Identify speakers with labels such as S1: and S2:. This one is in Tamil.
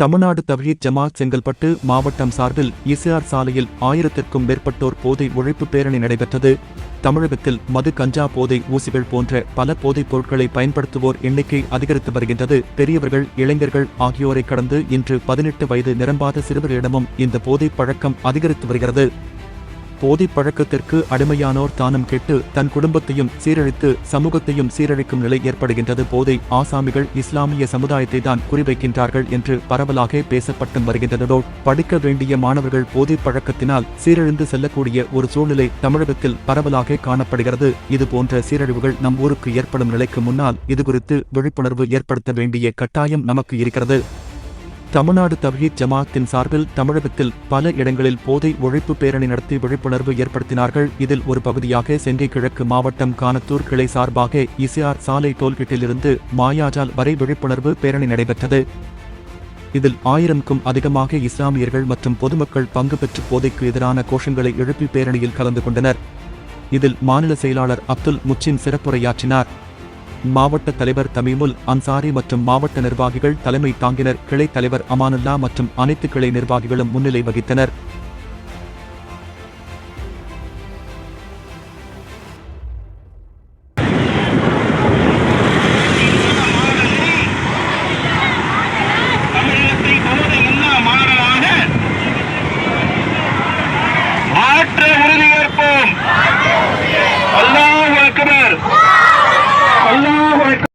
S1: தமிழ்நாடு தவஹீத் ஜமாத் செங்கல்பட்டு மாவட்டம் சார்பில் இசிஆர் சாலையில் ஆயிரத்திற்கும் மேற்பட்டோர் போதை ஒழிப்பு பேரணி நடைபெற்றது. தமிழகத்தில் மது கஞ்சா போதை ஊசிகள் போன்ற பல போதைப் பொருட்களை பயன்படுத்துவோர் எண்ணிக்கை அதிகரித்து வருகின்றது. பெரியவர்கள் இளைஞர்கள் ஆகியோரை கடந்து இன்று பதினெட்டு வயது நிரம்பாத சிறுவர்களிடமும் இந்த போதை பழக்கம் அதிகரித்து வருகிறது. போதைப் பழக்கத்திற்கு அடிமையானோர் தானம் கெட்டு தன் குடும்பத்தையும் சீரழித்து சமூகத்தையும் சீரழிக்கும் நிலை ஏற்படுகின்றது. போதை ஆசாமிகள் இஸ்லாமிய சமுதாயத்தை தான் குறிவைக்கின்றார்கள் என்று பரவலாக பேசப்பட்டு வருகின்றதோ படிக்க வேண்டிய மாணவர்கள் போதைப் பழக்கத்தினால் சீரழிந்து செல்லக்கூடிய ஒரு சூழ்நிலை தமிழகத்தில் பரவலாக காணப்படுகிறது. இது போன்ற சீரழிவுகள் நம் ஊருக்கு ஏற்படும் நிலைக்கு முன்னால் இதுகுறித்து விழிப்புணர்வு ஏற்படுத்த வேண்டிய கட்டாயம் நமக்கு இருக்கிறது. தமிழ்நாடு தவ்ஹீத் ஜமாத்தின் சார்பில் தமிழகத்தில் பல இடங்களில் போதை ஒழிப்பு பேரணி நடத்தி விழிப்புணர்வு ஏற்படுத்தினார்கள். இதில் ஒரு பகுதியாக செங்கை கிழக்கு மாவட்டம் கானத்தூர் கிளை சார்பாக இசிஆர் சாலை டோல்கேட்டிலிருந்து மாயாஜால் வரை விழிப்புணர்வு பேரணி நடைபெற்றது. இதில் ஆயிரம்க்கும் அதிகமாக இஸ்லாமியர்கள் மற்றும் பொதுமக்கள் பங்கு பெற்று போதைக்கு எதிரான கோஷங்களை எழுப்பி பேரணியில் கலந்து கொண்டனர். இதில் மாநில செயலாளர் அப்துல் முச்சின் சிறப்புரையாற்றினார். மாவட்ட தலைவர் தமீமுல் அன்சாரி மற்றும் மாவட்ட நிர்வாகிகள் தலைமை தாங்கினர். கிளை தலைவர் அமானுல்லா மற்றும் அனைத்து கிளை நிர்வாகிகளும் முன்னிலை வகித்தனர். மாற்ற